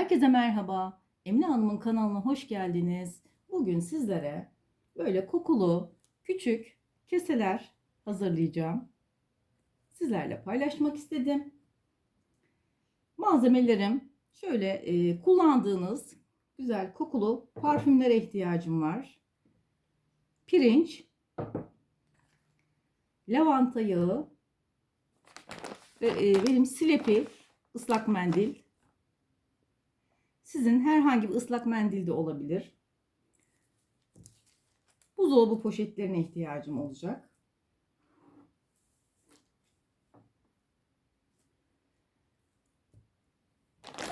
Herkese merhaba. Emine Hanım'ın kanalına hoş geldiniz. Bugün sizlere böyle kokulu küçük keseler hazırlayacağım. Sizlerle paylaşmak istedim. Malzemelerim şöyle e, kullandığınız güzel kokulu parfümlere ihtiyacım var. Pirinç, lavanta yağı ve e, benim silepi ıslak mendil sizin herhangi bir ıslak mendil de olabilir. Buzdolabı poşetlerine ihtiyacım olacak.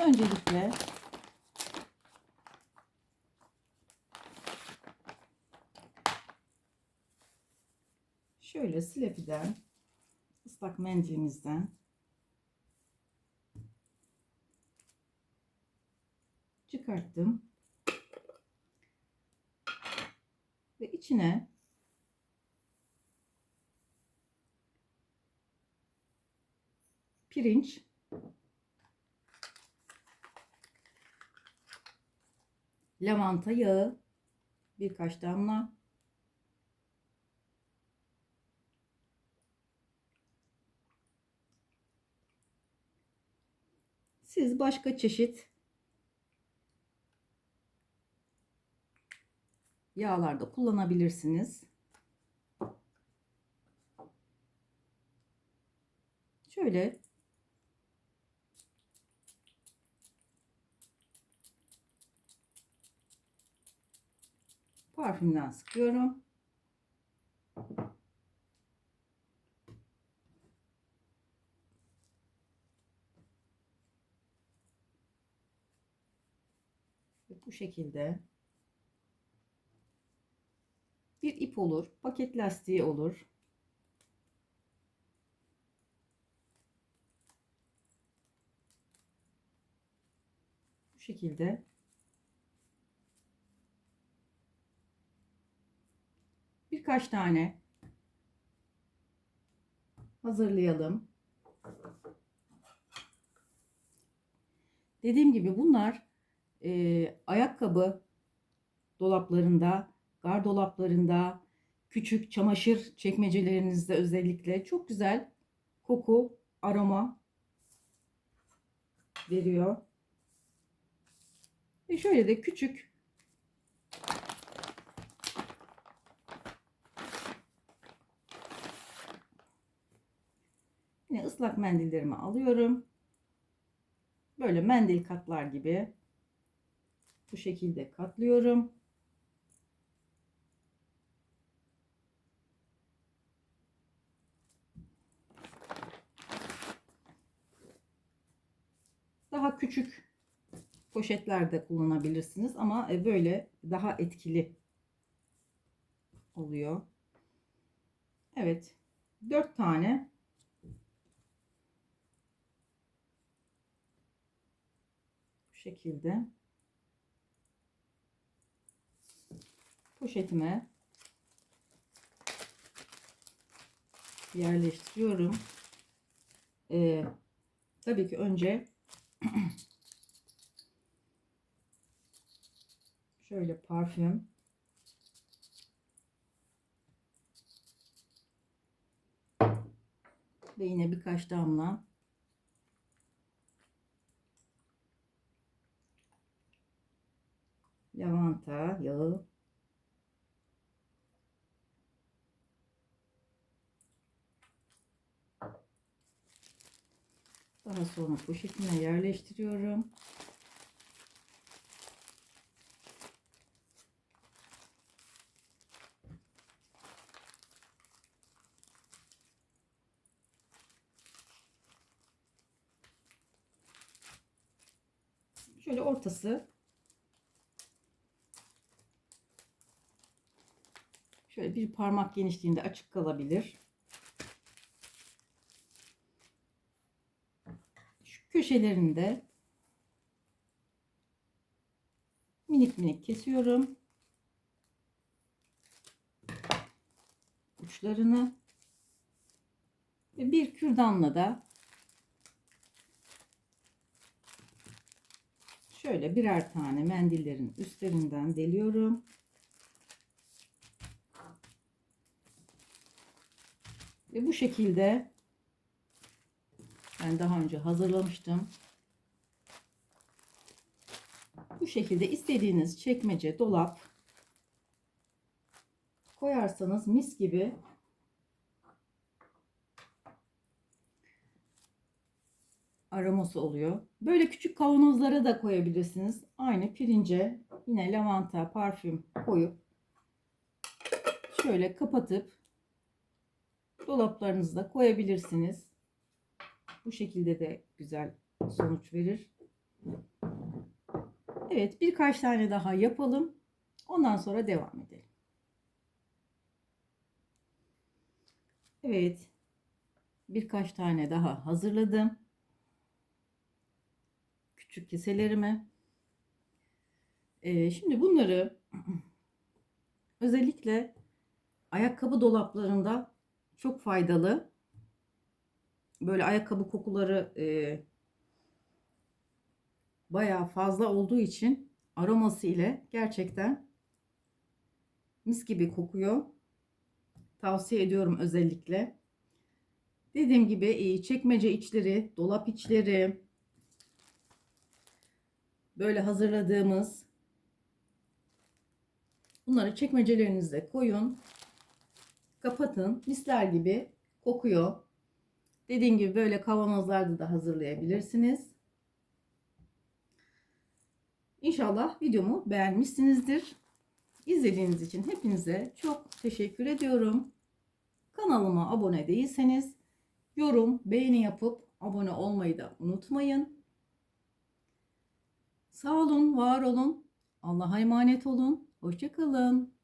Öncelikle şöyle silepiden ıslak mendilimizden çıkarttım. Ve içine pirinç lavanta yağı birkaç damla Siz başka çeşit yağlarda kullanabilirsiniz. Şöyle parfümden sıkıyorum. Bu şekilde bir ip olur, paket lastiği olur. Bu şekilde birkaç tane hazırlayalım. Dediğim gibi bunlar e, ayakkabı dolaplarında gardolaplarında, küçük çamaşır çekmecelerinizde özellikle çok güzel koku, aroma veriyor. Ve şöyle de küçük Yine ıslak mendillerimi alıyorum. Böyle mendil katlar gibi bu şekilde katlıyorum. Daha küçük poşetlerde kullanabilirsiniz ama e, böyle daha etkili oluyor. Evet. 4 tane bu şekilde poşetime yerleştiriyorum. Ee, tabii ki önce Şöyle parfüm. Ve yine birkaç damla. Lavanta yağı. Daha sonra poşetine yerleştiriyorum. Şöyle ortası şöyle bir parmak genişliğinde açık kalabilir. Köşelerinde minik minik kesiyorum. Uçlarını ve bir kürdanla da şöyle birer tane mendillerin üstlerinden deliyorum. Ve bu şekilde ben daha önce hazırlamıştım. Bu şekilde istediğiniz çekmece, dolap koyarsanız mis gibi aroması oluyor. Böyle küçük kavanozlara da koyabilirsiniz. Aynı pirince yine lavanta, parfüm koyup şöyle kapatıp dolaplarınızda koyabilirsiniz. Bu şekilde de güzel sonuç verir. Evet birkaç tane daha yapalım. Ondan sonra devam edelim. Evet birkaç tane daha hazırladım. Küçük keselerimi. Ee, şimdi bunları özellikle ayakkabı dolaplarında çok faydalı. Böyle ayakkabı kokuları e, bayağı fazla olduğu için aroması ile gerçekten mis gibi kokuyor. Tavsiye ediyorum özellikle. Dediğim gibi e, çekmece içleri, dolap içleri, böyle hazırladığımız bunları çekmecelerinize koyun. Kapatın. Misler gibi kokuyor. Dediğim gibi böyle kavanozlarda da hazırlayabilirsiniz. İnşallah videomu beğenmişsinizdir. İzlediğiniz için hepinize çok teşekkür ediyorum. Kanalıma abone değilseniz yorum, beğeni yapıp abone olmayı da unutmayın. Sağ olun, var olun. Allah'a emanet olun. Hoşçakalın.